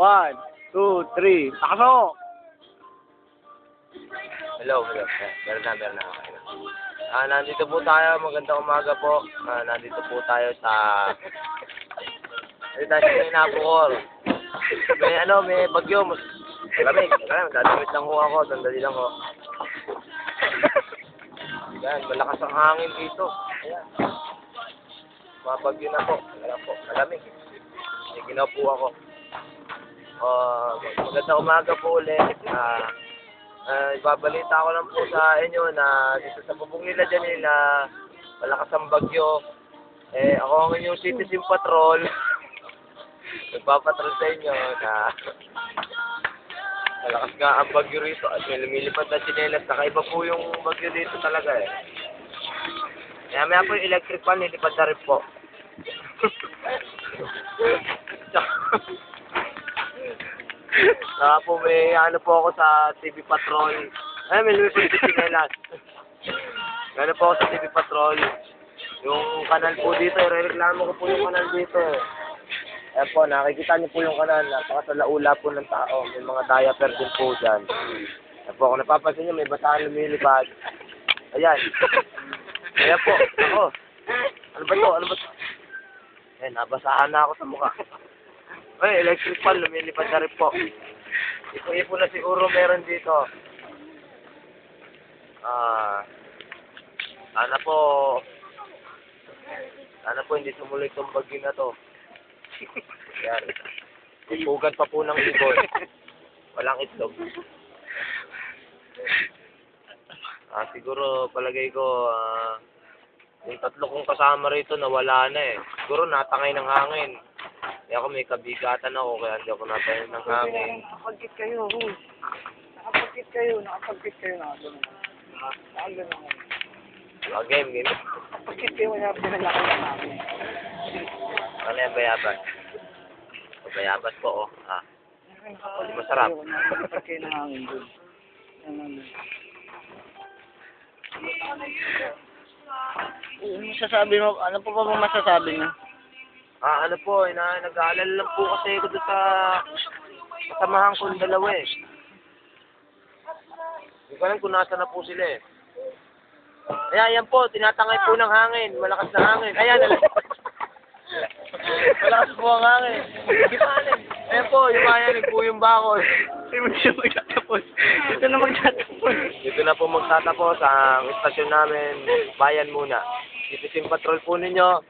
One, two, three. Pasok! Hello, hello. Meron na, meron na. Okay. Ah, nandito po tayo. Magandang umaga po. Ah, nandito po tayo sa... Ay, tayo sa Inapukor. May ano, may bagyo. Mas... Malamig. Malamig. Dadamit lang ho ako. Sandali lang ho. Yan, malakas ang hangin dito. Ayan. Mabagyo na po. Ayan po. Malamig. May ginaupo ako. Ah, magandang umaga po ulit. Ah, Ah, ibabalita ko lang po sa inyo na dito sa bubong nila dyan na malakas ang bagyo. Eh, ako ang inyong citizen patrol. Nagpapatrol sa inyo na malakas nga ang bagyo rito at may lumilipad na chinelas. Nakaiba po yung bagyo dito talaga eh. Kaya maya po yung electric fan, nilipad na rin po. Saka po may ano po ako sa TV Patrol. Ay, may lumipad sa chinelas. Ano po ako sa TV Patrol. Yung kanal po dito, irereklamo ko po yung kanal dito. Ayan po, nakikita niyo po yung kanal. Napakasalaula po ng tao. May mga diaper din po dyan. Ayan po, kung napapansin niyo, may basahan lumilipad. Ayan. Ayan po, ako. Ano ba to? Ano ba to? Ayan, nabasahan na ako sa mukha. Ay, electric fan, lumilipad na rin po. Ipo-ipo na siguro meron dito. Ah, sana po, sana po hindi tumuloy itong bagyo na to. Yan. Ipugan pa po ng ibon. Walang itlog. Ah, siguro palagay ko, ah, yung tatlo kong kasama rito nawala na eh. Siguro natangay ng hangin. Kaya ako may kabigatan ako, kaya hindi ako natangay ng hangin. Nakapagkit kayo, Rus. Nakapagkit kayo, nakapagkit kayo na. Nakagano ako. Ah, game, game. Nakapagkit kayo, kaya pinalaki na namin. Ano yung bayabas? Bayabas po, oh. Ah. Masarap. Nakapagkit kayo na hangin doon. Yan, ano. Masasabi mo, ano po ba masasabi niyo? Ah, ano po, eh, na, nag-aalala lang po kasi ako doon sa kasamahan kong dalawa eh. Hindi ko alam kung nasa na po sila eh. Ayan, yan po, tinatangay po ng hangin, malakas na hangin. Ayan, alam. malakas po ang hangin. Gipanin. Ayan po, yung kaya nagpuyong bakol. Hindi mo siya magtatapos. Ito na magtatapos. Dito na po magtatapos ang istasyon namin, bayan muna. Citizen Patrol po ninyo,